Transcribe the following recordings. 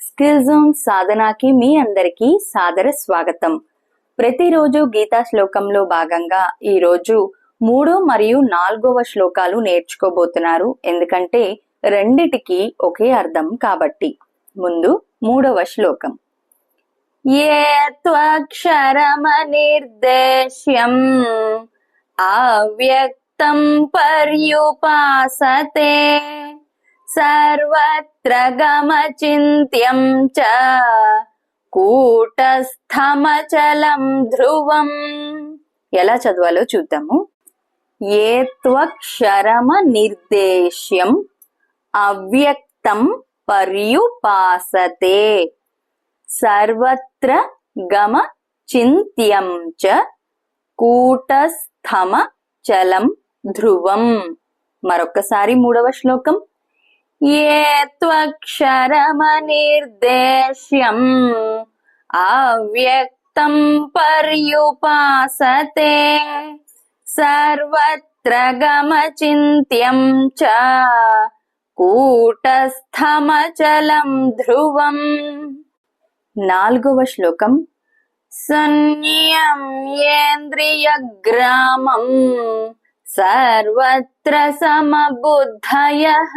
Skill zone సాధనాకి మీ అందరికీ సాదర స్వాగతం. ప్రతిరోజు గీతా శ్లోకంలో భాగంగా ఈ రోజు మూడో మరియు నాలుగవ శ్లోకాలు నేర్చుకోబోతున్నారు. ఎందుకంటే రెండిటికి ఒకే అర్థం కాబట్టి. ముందు మూడవ శ్లోకం. ఏ త్వక్షరమనిర్దేశ్యం అవ్యక్తం పర్యుపాసతే సర్వత్ర గమచింత్యం చ కూటస్థమచలం ధ్రువం ఎలా చదవాలో చూద్దాము. ఏ త్వక్షరమ నిర్దేశ్యం అవ్యక్తం పర్యుపాసతే సర్వత్ర గమ చింత్యం చ కూటస్థమ చలం ధ్రువం. మరొక్కసారి మూడవ శ్లోకం. ఏ త్వక్షరమనిర్దేశ్యం అవ్యక్తం పర్యుపాసతే సర్వత్ర గమచింత్యం చ కూటస్థమచలం ధ్రువం నాలుగవ శ్లోకం సంయమ్యేంద్రియగ్రామం సర్వత్ర సమబుద్ధయః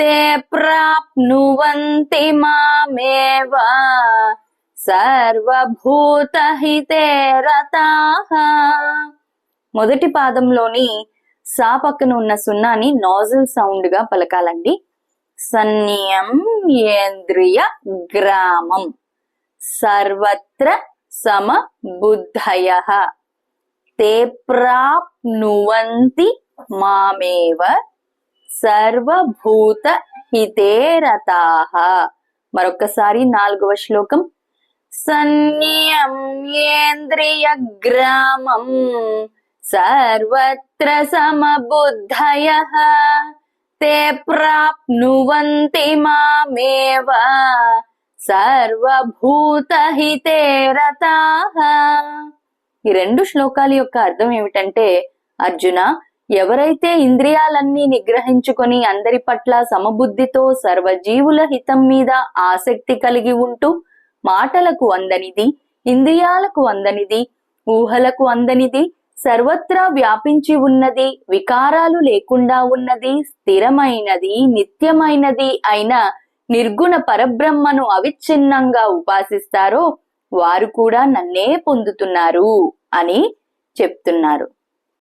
ते ప్రాప్నువంతి మామేవ? సర్వభూతహితే రతాహ మొదటి పాదంలోని సా పక్కన ఉన్న సున్నాని నాజిల్ సౌండ్గా పలకాలండి. సన్నియం ఏంద్రియ గ్రామం. సర్వత్ర సమ బుద్ధయ. తే ప్రాప్నువంతి మామేవ? సర్వభూత హితేరతాహ మరొకసారి నాలుగవ శ్లోకం. సన్నియంద్రియ గ్రామం సర్వత్ర సమబుద్ధయ. తే ప్రాప్నువంతి మామేవ సర్వభూత హితేరతాహ ఈ రెండు శ్లోకాల యొక్క అర్థం ఏమిటంటే అర్జున ఎవరైతే ఇంద్రియాలన్నీ నిగ్రహించుకొని అందరి పట్ల సమబుద్ధితో సర్వజీవుల హితం మీద ఆసక్తి కలిగి ఉంటూ మాటలకు అందనిది ఇంద్రియాలకు అందనిది ఊహలకు అందనిది సర్వత్రా వ్యాపించి ఉన్నది వికారాలు లేకుండా ఉన్నది స్థిరమైనది నిత్యమైనది అయిన నిర్గుణ పరబ్రహ్మను అవిచ్ఛిన్నంగా ఉపాసిస్తారో వారు కూడా నన్నే పొందుతున్నారు అని చెప్తున్నారు.